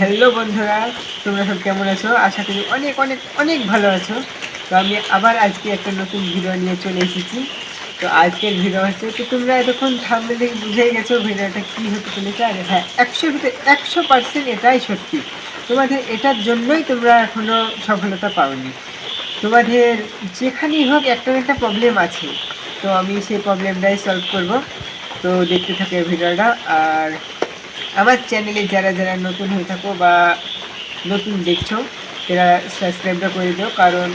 Hello বন্ধুরা, তোমরা সব কেমন আছো? আশা করি অনেক অনেক অনেক ভালো আছো। তো আমি আবার আজকে একটা নতুন ভিডিও নিয়ে চলে এসেছি। তো আজকের ভিডিও হচ্ছে তো তোমরা এতক্ষণ থামলে দেখে বুঝেই গেছো ভিডিওটা কী হতে চলেছে। আর হ্যাঁ একশো ভিতরে একশো পার্সেন্ট এটাই সত্যি। তোমাদের এটার জন্যই তোমরা এখনও সফলতা পাওনি। তোমাদের যেখানেই হোক একটা একটা প্রবলেম আছে। তো আমি সেই প্রবলেমটাই সলভ করব। তো দেখতে থাকে ভিডিওটা আর আমার চ্যানেলে যারা যারা নতুন হয়ে থাকো বা নতুন দেখছ তারা সাবস্ক্রাইবটা করে দিও, কারণ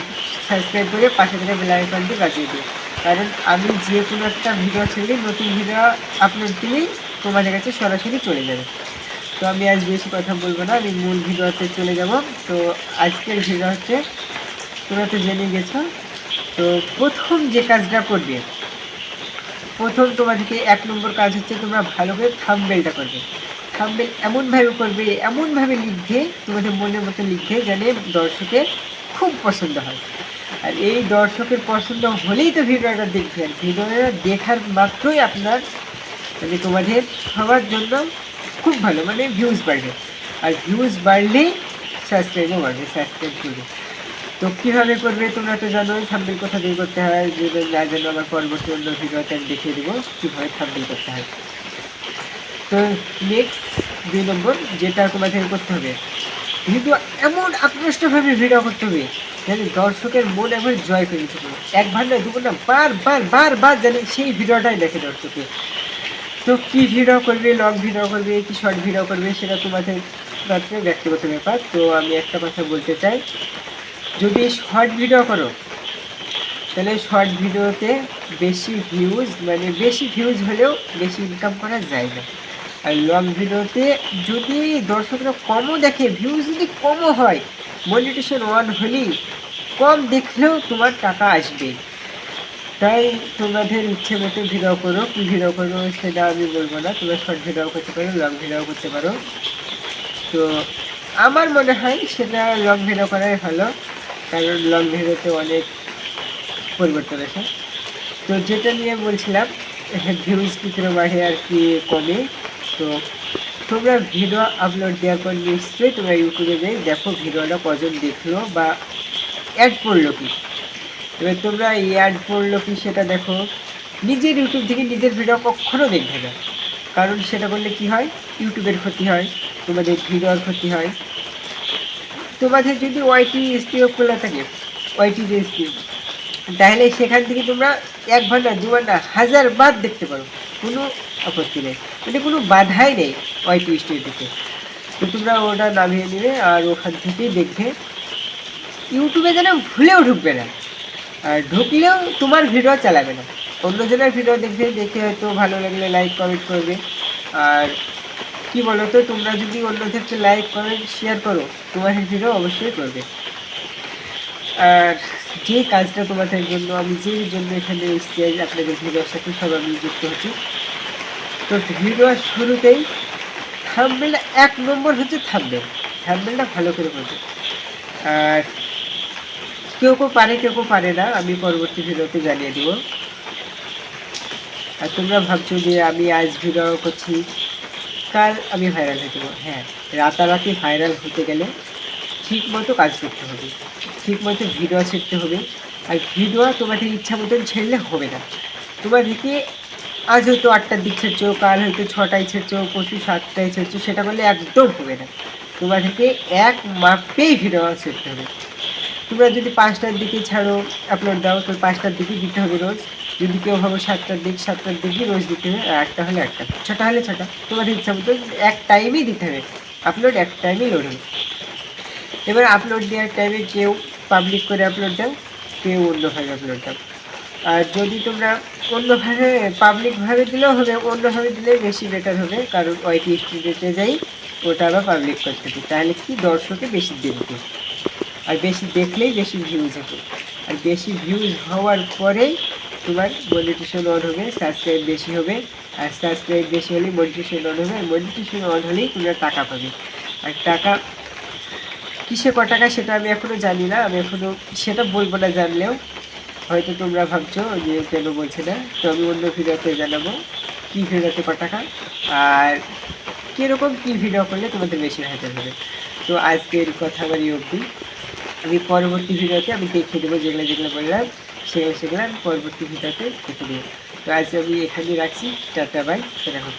সাবস্ক্রাইব করে পাশে থেকে বেল আইকনটি বাজিয়ে দিও। কারণ আমি যে কোনো একটা ভিডিও ছেড়ে নতুন ভিডিও আপলোড দিলেই তোমাদের কাছে সরাসরি চলে যাবে। তো আমি আজ বেশি কথা বলব না, আমি মূল ভিডিওতে চলে যাব। তো আজকের ভিডিও হচ্ছে, তোমরা তো জেনে গেছো, তো প্রথম যে কাজটা করবে, প্রথম তোমাদেরকে এক নম্বর কাজ হচ্ছে তোমরা ভালো করে থাম্বেলটা করবে। থাম্বেল এমনভাবে করবে এমনভাবে লিখবে, তোমাদের মনের মতো লিখবে যেন দর্শকের খুব পছন্দ হয়। আর এই দর্শকের পছন্দ হলেই তো ভিডিওটা দেখবে আর ভিডিওটা দেখার মাত্রই আপনার মানে তোমাদের সবার জন্য খুব ভালো মানে ভিউজ বাড়বে। আর ভিউজ বাড়লেই সাবস্ক্রাইবও বাড়বে সাবস্ক্রাইব করবে। তো কীভাবে করবে তোমরা তো জানো থাম্বেল কোথা দিয়ে করতে হয়, যে না জানো আমার পরবর্তী অন্য ভিডিওতে আমি দেখিয়ে দেবো, কীভাবে থাম্বেল করতে হয়। তো নেক্সট দুই নম্বর, যেটা তোমাদের করতে হবে। ভিডিও এমন আকৃষ্টভাবে ভিডিও করতে হবে যেন দর্শকের মন একবার জয় করে দিতে পারবে একবার দুবার না বারবার বারবার যেন সেই ভিডিওটাই দেখে দর্শকে তো কী ভিডিও করবে লং ভিডিও করবে, কি শর্ট ভিডিও করবে, সেটা তোমাদের রাত্রে ব্যক্তিগত ব্যাপার। তো আমি একটা কথা বলতে চাই, যদি শর্ট ভিডিও করো, তাহলে শর্ট ভিডিওতে বেশি ভিউজ মানে বেশি ভিউজ হলেও বেশি ইনকাম করা যায় না। লং ভিডিওতে যদি দর্শকরা কমও দেখে ভিউজ যদি কমও হয় মনিটেশন ওয়ান হলেই কম দেখলেও তোমার টাকা আসবে। তাই তোমাদের ইচ্ছে মতো ভিডিও করো। কী ভিডিও করো সেটা আমি বলব না। তোমরা শর্ট ভিডিও করতে পারো লং ভিডিও করতে পারো। তো আমার মনে হয় সেটা লং ভিডিও করাই ভালো, কারণ লং ভিডিওতে অনেক পরিবর্তন আছে তো যেটা নিয়ে বলছিলাম ভিউজ কী করে বাড়ে আর কি কমে তো তোমরা ভিডিও আপলোড দেওয়ার পর নিশ্চয়ই তোমরা ইউটিউবে যাই দেখো ভিডিওটা কজন দেখল বা অ্যাড পড়ল কি। এবার তোমরা এই অ্যাড পড়ল কি সেটা দেখো। নিজের ইউটিউব থেকে নিজের ভিডিও কখনো দেখবে না। কারণ সেটা করলে কি হয়? ইউটিউবের ক্ষতি হয়, তোমাদের ভিডিওর ক্ষতি হয়। তোমাদের যদি ওয়াইটি এসপিও খোলা থাকে ওয়াইটি যে এসপিও তাহলে সেখান থেকে তোমরা এক ঘণ্টা, দু ঘণ্টা, হাজার বার দেখতে পারো। কোনো আপত্তি নেই। মানে কোনো বাধাই নেই ওয়াইটি স্টুডিওতে তো তোমরা ওটা নামিয়ে নেবে আর ওখান থেকেই দেখবে ইউটিউবে যেন ভুলেও ঢুকবে না। আর ঢুকলেও তোমার ভিডিও চালাবে না। অন্যজনের ভিডিও দেখবে দেখে হয়তো ভালো লাগলে লাইক কমেন্ট করবে। আর কি বলো তো তোমরা যদি অন্যদেরকে লাইক কমেন্ট শেয়ার করো তোমাদের ভিডিও অবশ্যই করবে। আর যে কাজটা তোমাদের জন্য, আমি যে জন্য এখানে এসেছি, আপনাদের ভিডিওর সাথে সব আমি যুক্ত হচ্ছি তো ভিডিওর শুরুতেই থাম্বেলটা এক নম্বর হচ্ছে থাম্বেল থাম্বেলটা ভালো করে করবে আর কেউ কেউ পারে, কেউ কেউ পারে না। আমি পরবর্তী ভিডিওতে জানিয়ে দিব। আর তোমরা ভাবছ যে আমি আজ ভিডিও করছি, কাল আমি ভাইরাল হয়ে যাব। হ্যাঁ রাতারাতি ভাইরাল হতে গেলে ঠিক মতো কাজ করতে হবে। ঠিক মতো ভিডিও ছেড়তে হবে। আর ভিডিও তোমাদের ইচ্ছা মতন ছেড়লে হবে না। তোমাদেরকে আজ হয়তো আটটার দিক ছেড়ছো, কাল হয়তো ছটায় ছেড়ছো, পরশু সাতটায় ছেড়ছো, সেটা করলে একদম হবে না। তোমাদেরকে এক মাপেই ভিডিও ছেড়তে হবে। তোমরা যদি পাঁচটার দিকে ছাড়ো আপলোড দাও, তো পাঁচটার দিকে দিতে হবে রোজ। যদি কেউ ভাবো সাতটার দিক, সাতটার দিকে রোজ দিতে হবে, আর একটা হলে একটা। ছটা হলে ছটা। তোমাদের ইচ্ছা মতো এক টাইমেই দিতে হবে। আপলোড এক টাইমেই লোড হবে। এবার আপলোড দেওয়ার টাইমে কেউ পাবলিক করে আপলোড দাও, কেউ অন্য অন্যভাবে আপলোড দাও। আর যদি তোমরা অন্যভাবে পাবলিকভাবে দিলেও হবে, অন্যভাবে দিলে বেশি বেটার হবে, কারণ ওয়াইটি স্টুডিওতে যাই, ওটা আবার পাবলিক করতে হবে। তাহলে কি দর্শকে বেশি দেখবে? আর বেশি দেখলেই বেশি ভিউজ হবে। আর বেশি ভিউজ হওয়ার পরেই তোমার মনিটেশন অন হবে সাবস্ক্রাইব বেশি হবে। আর সাবস্ক্রাইব বেশি হলেই মনিটেশন অন হবে, আর মনিটেশন অন হলেই তোমরা টাকা পাবে। আর টাকা কিসে ক টাকা সেটা আমি এখনও জানি না, আমি এখনও সেটা বলব না জানলেও। হয়তো তোমরা ভাবছ যে কেন বলছে না। তো আমি অন্য ভিডিওতে জানাব কী ভিডিওতে টাকা আর কীরকম কী ভিডিও করলে তোমাদের বেশি ভাইরাল হবে। তো আজকের কথা বাড়ি অবধি। আমি পরবর্তী ভিডিওতে আমি দেখিয়ে দেবো যেগুলো যেগুলো বললাম, সেগুলো সেগুলো আমি পরবর্তী ভিডিওতে দেখে দেবো। তো আজ আমি এখানে রাখছি। টাটা, বাই সেরকম